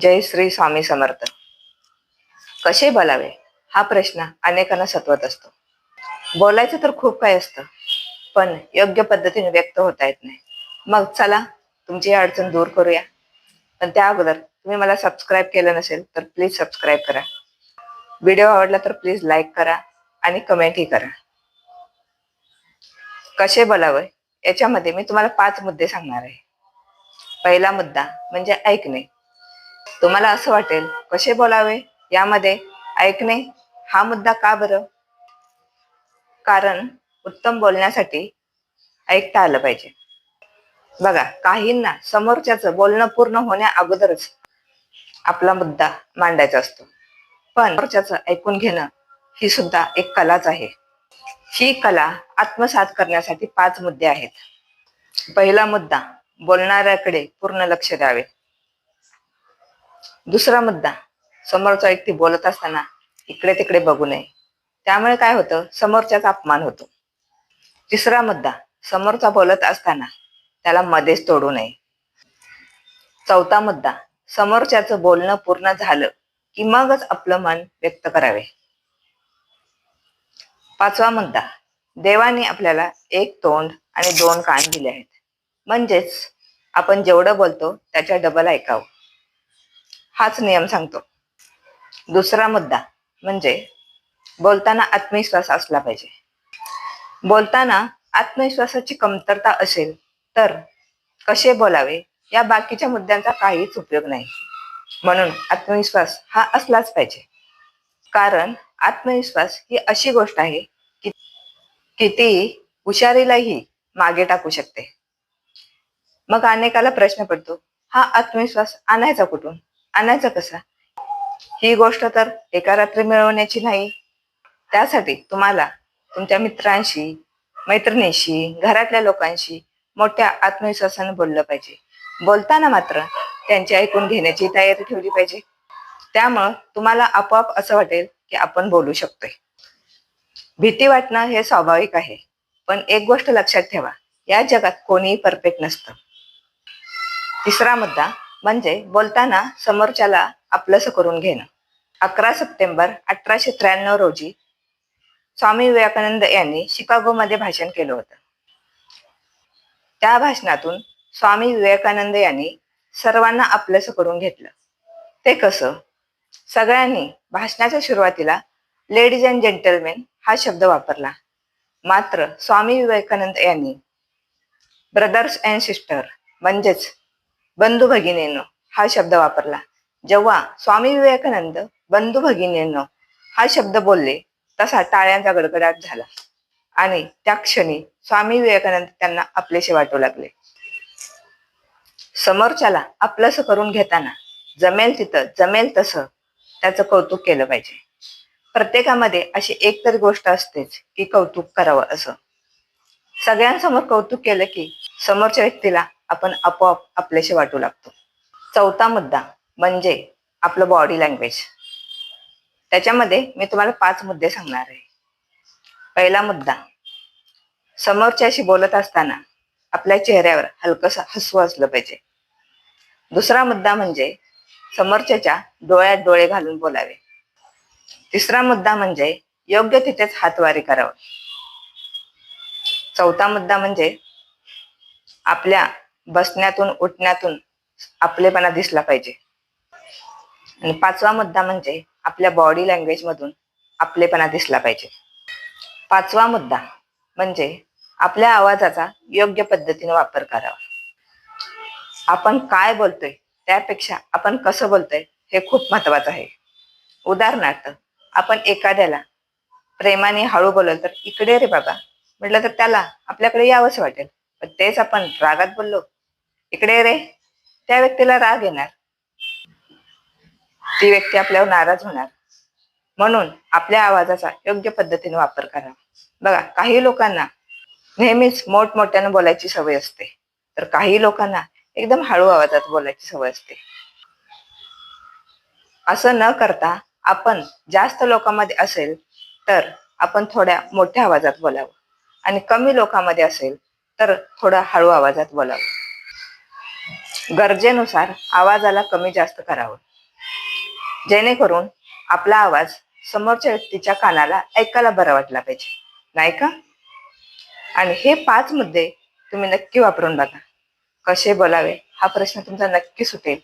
जय श्री स्वामी समर्थ. कसे बोलावे? हा प्रश्न अनेकांना सतवत असतो. बोलायचं तर खूप काही असतं पण योग्य पद्धतीने व्यक्त होता येत नाही. मग चला तुमची अडचण दूर करूया. पण त्या अगोदर तुम्ही मला सबस्क्राईब केलं नसेल तर प्लीज सबस्क्राईब करा. व्हिडिओ आवडला तर प्लीज लाईक करा आणि कमेंटही करा. कसे बोलावं? याच्यामध्ये मी तुम्हाला पाच मुद्दे सांगणार आहे. पहिला मुद्दा म्हणजे ऐकणे. तुम्हाला असं वाटेल कसे बोलावे? यामध्ये ऐकणे हा मुद्दा का बरं? कारण उत्तम बोलण्यासाठी ऐकता आलं पाहिजे. बघा काहींना समोरच्याचं बोलणं पूर्ण होण्या अगोदरच आपला मुद्दा मांडायचा असतो. पण समोरच्याचं ऐकून घेणं ही सुद्धा एक कलाच आहे. ही कला आत्मसात करण्यासाठी पाच मुद्दे आहेत. पहिला मुद्दा बोलणाऱ्याकडे पूर्ण लक्ष द्यावे. दुसरा मुद्दा. समोरचा व्यक्ती बोलत असताना इकडे तिकडे बघू नये. त्यामुळे काय होतं? समोरच्याचा अपमान होतो. तिसरा मुद्दा. समोरचा बोलत असताना त्याला मध्येच तोडू नये. चौथा मुद्दा. समोरच्याचं बोलणं पूर्ण झालं की मगच आपलं मन व्यक्त करावे. पाचवा मुद्दा. देवाने आपल्याला एक तोंड आणि दोन कान दिले आहेत. म्हणजेच आपण जेवढं बोलतो त्याच्या डबल ऐकावं. हाच नियम सांगतो. दुसरा मुद्दा म्हणजे बोलताना आत्मविश्वास असला पाहिजे. बोलताना आत्मविश्वासाची कमतरता असेल तर कसे बोलावे या बाकीच्या मुद्द्यांचा काहीच उपयोग नाही. म्हणून आत्मविश्वास हा असलाच पाहिजे. कारण आत्मविश्वास ही अशी गोष्ट आहे की की ती हुशारीलाही मागे टाकू शकते. मग अनेकाला प्रश्न पडतो हा आत्मविश्वास आणायचा कुठून? आणायचा कसा? ही गोष्ट तर एका रात्री मिळवण्याची नाही. त्यासाठी तुम्हाला तुमच्या मित्रांशी मैत्रिणीशी घरातल्या लोकांशी मोठ्या आत्मविश्वासाने बोललं पाहिजे. बोलताना मात्र त्यांची ऐकून घेण्याची तयारी ठेवली पाहिजे. त्यामुळं तुम्हाला आपोआप असं वाटेल की आपण बोलू शकतोय. भीती वाटणं हे स्वाभाविक आहे. पण एक गोष्ट लक्षात ठेवा या जगात कोणीही परफेक्ट नसतं. तिसरा मुद्दा म्हणजे बोलताना समोरच्याला आपलंसं करून घेणं. अकरा सप्टेंबर अठराशे त्र्याण्णव रोजी स्वामी विवेकानंद यांनी शिकागोमध्ये भाषण केलं होतं. त्या भाषणातून स्वामी विवेकानंद यांनी सर्वांना आपलंसं करून घेतलं. ते कसं? सगळ्यांनी भाषणाच्या सुरुवातीला लेडीज अँड जेंटलमेन हा शब्द वापरला. मात्र स्वामी विवेकानंद यांनी ब्रदर्स अँड सिस्टर म्हणजेच बंधू भगिनींनो हा शब्द वापरला. जेव्हा स्वामी विवेकानंद बंधू भगिनींनो हा शब्द बोलले तसा टाळ्यांचा गडगडाट झाला. आणि त्या क्षणी स्वामी विवेकानंद त्यांना आपलेसे वाटू लागले. समोरच्याला आपलंस करून घेताना जमेल तिथं जमेल तसं त्याचं कौतुक केलं पाहिजे. प्रत्येकामध्ये अशी एक तरी गोष्ट असतेच की कौतुक करावं असं. सगळ्यांसमोर कौतुक केलं की समोरच्या व्यक्तीला आपण आपोआप आपल्याशी वाटू लागतो. चौथा मुद्दा म्हणजे आपलं बॉडी लँग्वेज त्याच्यामध्ये मी तुम्हाला पाच मुद्दे सांगणार आहे. पहिला मुद्दा समोरच्याशी बोलत असताना आपल्या चेहऱ्यावर हलकस हसू असलं पाहिजे. दुसरा मुद्दा म्हणजे समोरच्याच्या डोळ्यात डोळे घालून बोलावे. तिसरा मुद्दा म्हणजे योग्य तिथेच हातवारी करावं. चौथा मुद्दा म्हणजे आपल्या बसण्यातून उठण्यातून आपलेपणा दिसला पाहिजे. आणि पाचवा मुद्दा म्हणजे आपल्या बॉडी लँग्वेज मधून आपलेपणा दिसला पाहिजे. पाचवा मुद्दा म्हणजे आपल्या आवाजाचा योग्य पद्धतीने वापर करावा. आपण काय बोलतोय त्यापेक्षा आपण कसं बोलतोय हे खूप महत्वाचं आहे. उदाहरणार्थ आपण एखाद्याला प्रेमाने हळू बोलल तर इकडे रे बाबा. म्हटलं तर त्याला आपल्याकडे यावंच वाटेल. पण तेच आपण रागात बोललो इकडे रे. त्या व्यक्तीला राग येणार. ती व्यक्ती आपल्यावर नाराज होणार. म्हणून आपल्या आवाजाचा योग्य पद्धतीने वापर करा. बघा काही लोकांना नेहमीच मोठमोठ्यानं बोलायची सवय असते. तर काही लोकांना एकदम हळू आवाजात बोलायची सवय असते. असं न करता आपण जास्त लोकांमध्ये असेल तर आपण थोड्या मोठ्या आवाजात बोलावं. आणि कमी लोकांमध्ये असेल तर थोडं हळू आवाजात बोलावं. गरजेनुसार आवाजाला कमी जास्त करावं. जेणेकरून आपला आवाज समोरच्या व्यक्तीच्या कानाला ऐकायला बरा वाटला पाहिजे. नाही का? आणि हे पाच मुद्दे तुम्ही नक्की वापरून बघा. कसे बोलावे? हा प्रश्न तुमचा नक्की सुटेल.